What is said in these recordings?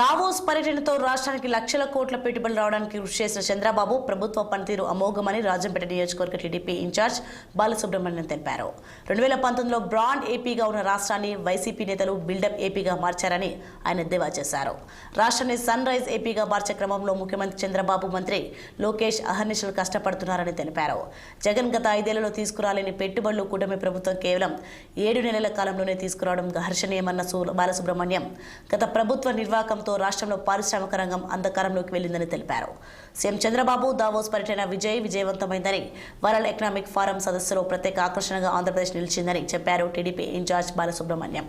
Davos పర్యటనతో రాష్ట్రానికి లక్షల కోట్ల పెట్టుబడులు రావడానికి కృషి చేసిన చంద్రబాబు ప్రభుత్వ పనితీరు అమోఘమని రాజంపేట నియోజకవర్గ టీడీపీ ఇన్ఛార్జ్ బాలసుబ్రహ్మణ్యం తెలిపారు. రెండు వేల పంతొమ్మిదిలో బ్రాండ్ ఏపీగా ఉన్న రాష్ట్రాన్ని వైసీపీ నేతలు బిల్డప్ ఏపీగా మార్చారని ఆయన ఎద్దేవా చేశారు. రాష్ట్రాన్ని సన్ రైజ్ ఏపీగా మార్చే క్రమంలో ముఖ్యమంత్రి చంద్రబాబు మంత్రి లోకేష్ అహర్నిశలు కష్టపడుతున్నారని తెలిపారు. జగన్ గత ఐదేళ్ళలో తీసుకురాలేని పెట్టుబడులు కూటమి ప్రభుత్వం కేవలం ఏడు నెలల కాలంలోనే తీసుకురావడం ఘర్షణీయమన్న బాలసుబ్రహ్మణ్యం. గత ప్రభుత్వ నిర్వాహకంతో రాష్ట్రంలో పారిశ్రామిక రంగం అంధకారంలోకి వెళ్ళిందని తెలిపారు. సీఎం చంద్రబాబు దావోస్ పర్యటన విజయ్ విజయవంతమైందని వరల్డ్ ఎకనామిక్ ఫారం సదస్సులో ప్రత్యేక ఆకర్షణగా ఆంధ్రప్రదేశ్ నిలిచిందని చెప్పారు టీడీపీ ఇన్ఛార్జ్ బాలసుబ్రహ్మణ్యం.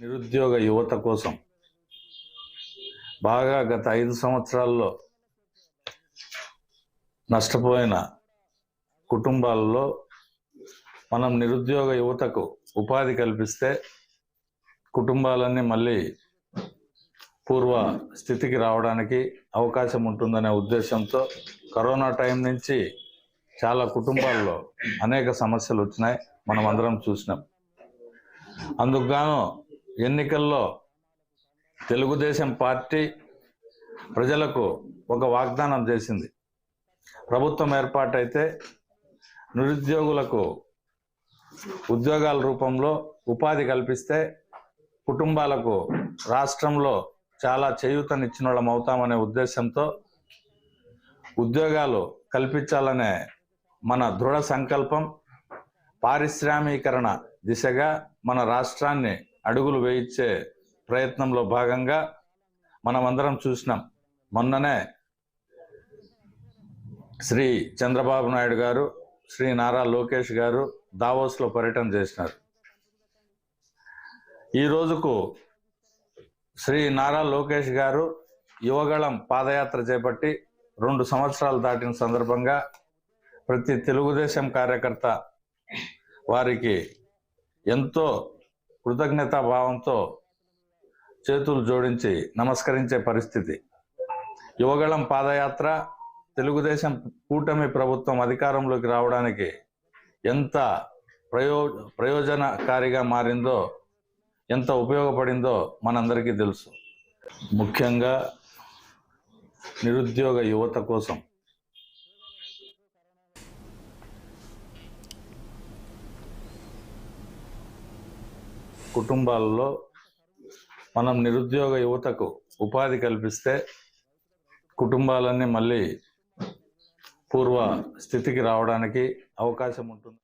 నిరుద్యోగ యువత కోసం బాగా గత ఐదు సంవత్సరాల్లో నష్టపోయిన కుటుంబాల్లో మనం నిరుద్యోగ యువతకు ఉపాధి కల్పిస్తే కుటుంబాలన్నీ మళ్ళీ పూర్వ స్థితికి రావడానికి అవకాశం ఉంటుందనే ఉద్దేశంతో కరోనా టైం నుంచి చాలా కుటుంబాల్లో అనేక సమస్యలు వచ్చినాయి. మనం అందరం చూసినాం. అందుకు గాను ఎన్నికల్లో తెలుగుదేశం పార్టీ ప్రజలకు ఒక వాగ్దానం చేసింది. ప్రభుత్వం ఏర్పాటైతే నిరుద్యోగులకు ఉద్యోగాల రూపంలో ఉపాధి కల్పిస్తే కుటుంబాలకు రాష్ట్రంలో చాలా చేయూతనిచ్చిన వాళ్ళం అవుతామనే ఉద్దేశంతో ఉద్యోగాలు కల్పించాలనే మన దృఢ సంకల్పం పారిశ్రామీకరణ దిశగా మన రాష్ట్రాన్ని అడుగులు వేయించే ప్రయత్నంలో భాగంగా మనమందరం చూసినాం. మొన్ననే శ్రీ చంద్రబాబు నాయుడు గారు శ్రీ నారా లోకేష్ గారు దావోస్లో పర్యటన చేసినారు. ఈ రోజుకు శ్రీ నారా లోకేష్ గారు యువగళం పాదయాత్ర చేపట్టి రెండు సంవత్సరాలు దాటిన సందర్భంగా ప్రతి తెలుగుదేశం కార్యకర్త వారికి ఎంతో కృతజ్ఞతా భావంతో చేతులు జోడించి నమస్కరించే పరిస్థితి. యువగళం పాదయాత్ర తెలుగుదేశం కూటమి ప్రభుత్వం అధికారంలోకి రావడానికి ఎంత ప్రయో ప్రయోజనకారిగా మారిందో ఎంత ఉపయోగపడిందో మనందరికీ తెలుసు. ముఖ్యంగా నిరుద్యోగ యువత కోసం. కుటుంబాల్లో మనం నిరుద్యోగ యువతకు ఉపాధి కల్పిస్తే కుటుంబాలన్నీ మళ్ళీ పూర్వ స్థితికి రావడానికి అవకాశం ఉంటుంది.